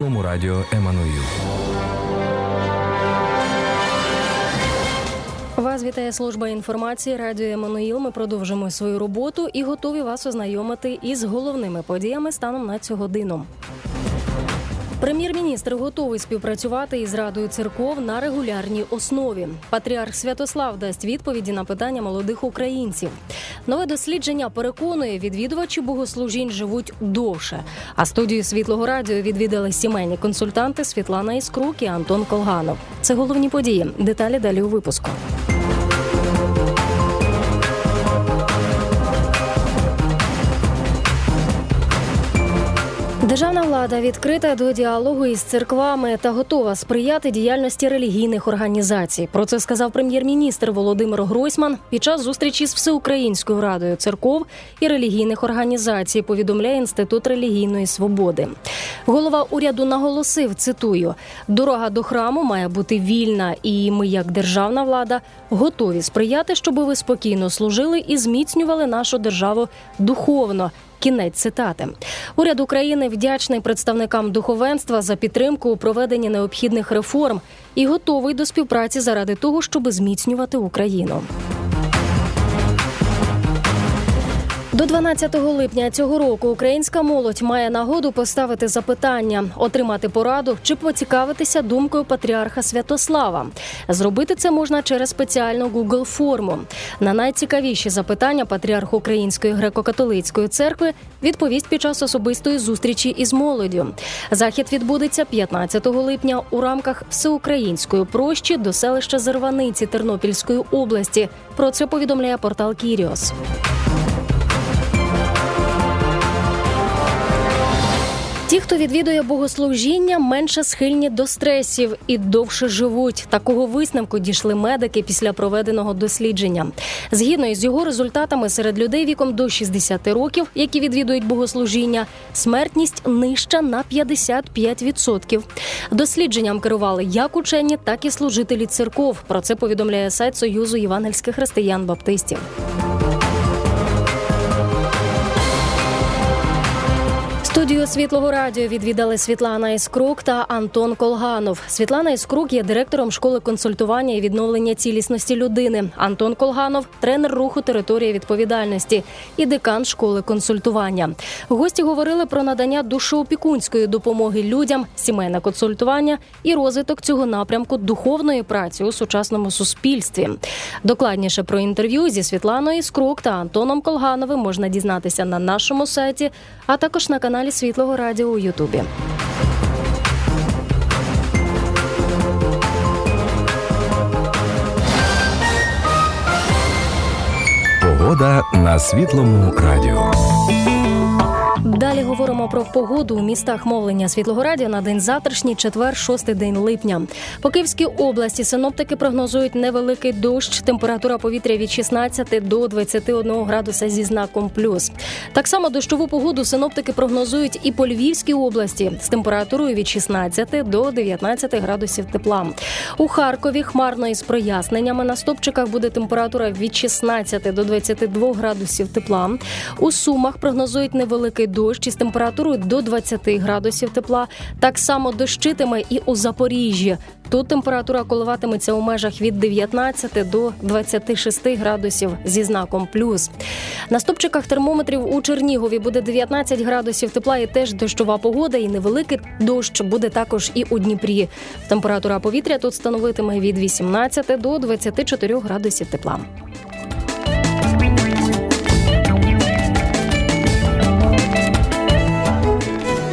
Радіо Еммануїл. Вас вітає служба інформації Радіо Еммануїл. Ми продовжимо свою роботу і готові вас ознайомити із головними подіями станом на цю годину. Прем'єр-міністр готовий співпрацювати із радою церков на регулярній основі. Патріарх Святослав дасть відповіді на питання молодих українців. Нове дослідження переконує, відвідувачі богослужінь живуть довше. А студію світлого радіо відвідали сімейні консультанти Світлана Іскрук і Антон Колганов. Це головні події. Деталі далі у випуску. Державна влада відкрита до діалогу із церквами та готова сприяти діяльності релігійних організацій. Про це сказав прем'єр-міністр Володимир Гройсман під час зустрічі з Всеукраїнською радою церков і релігійних організацій. Повідомляє інститут релігійної свободи. Голова уряду наголосив: цитую: дорога до храму має бути вільна, і ми, як державна влада, готові сприяти, щоб ви спокійно служили і зміцнювали нашу державу духовно. Кінець цитати. Уряд України вдячний представникам духовенства за підтримку у проведенні необхідних реформ і готовий до співпраці заради того, щоб зміцнювати Україну. До 12 липня цього року українська молодь має нагоду поставити запитання, отримати пораду чи поцікавитися думкою патріарха Святослава. Зробити це можна через спеціальну Google форму. На найцікавіші запитання патріарх Української греко-католицької церкви відповість під час особистої зустрічі із молоддю. Захід відбудеться 15 липня у рамках всеукраїнської прощі до селища Зерваниці Тернопільської області. Про це повідомляє портал Кіріос. Ті, хто відвідує богослужіння, менше схильні до стресів і довше живуть. Такого висновку дійшли медики після проведеного дослідження. Згідно із його результатами, серед людей віком до 60 років, які відвідують богослужіння, смертність нижча на 55%. Дослідженням керували як учені, так і служителі церков. Про це повідомляє сайт Союзу євангельських християн-баптистів. Студію світлого радіо відвідали Світлана Іскрук та Антон Колганов. Світлана Іскрук є директором школи консультування і відновлення цілісності людини. Антон Колганов тренер руху територія відповідальності і декан школи консультування. Гості говорили про надання душоопікунської допомоги людям, сімейне консультування і розвиток цього напрямку духовної праці у сучасному суспільстві. Докладніше про інтерв'ю зі Світланою Іскрук та Антоном Колгановим можна дізнатися на нашому сайті, а також на каналі Світлого Радіо у Ютубі. Погода на світлому радіо. Говоримо про погоду у містах мовлення світлого радіо на день завтрашній, четвер, шостий день липня. По Київській області синоптики прогнозують невеликий дощ. Температура повітря від 16 до 21 градуса зі знаком плюс. Так само дощову погоду синоптики прогнозують і по Львівській області з температурою від 16 до 19 градусів тепла. У Харкові хмарно із проясненнями на стопчиках буде температура від 16 до 22 градусів тепла. У Сумах прогнозують невеликий дощ із температурою до 20 градусів тепла. Так само дощитиме і у Запоріжжі. Тут температура коливатиметься у межах від 19 до 26 градусів зі знаком плюс. На стопчиках термометрів у Чернігові буде 19 градусів тепла і теж дощова погода, і невеликий дощ буде також і у Дніпрі. Температура повітря тут становитиме від 18 до 24 градусів тепла.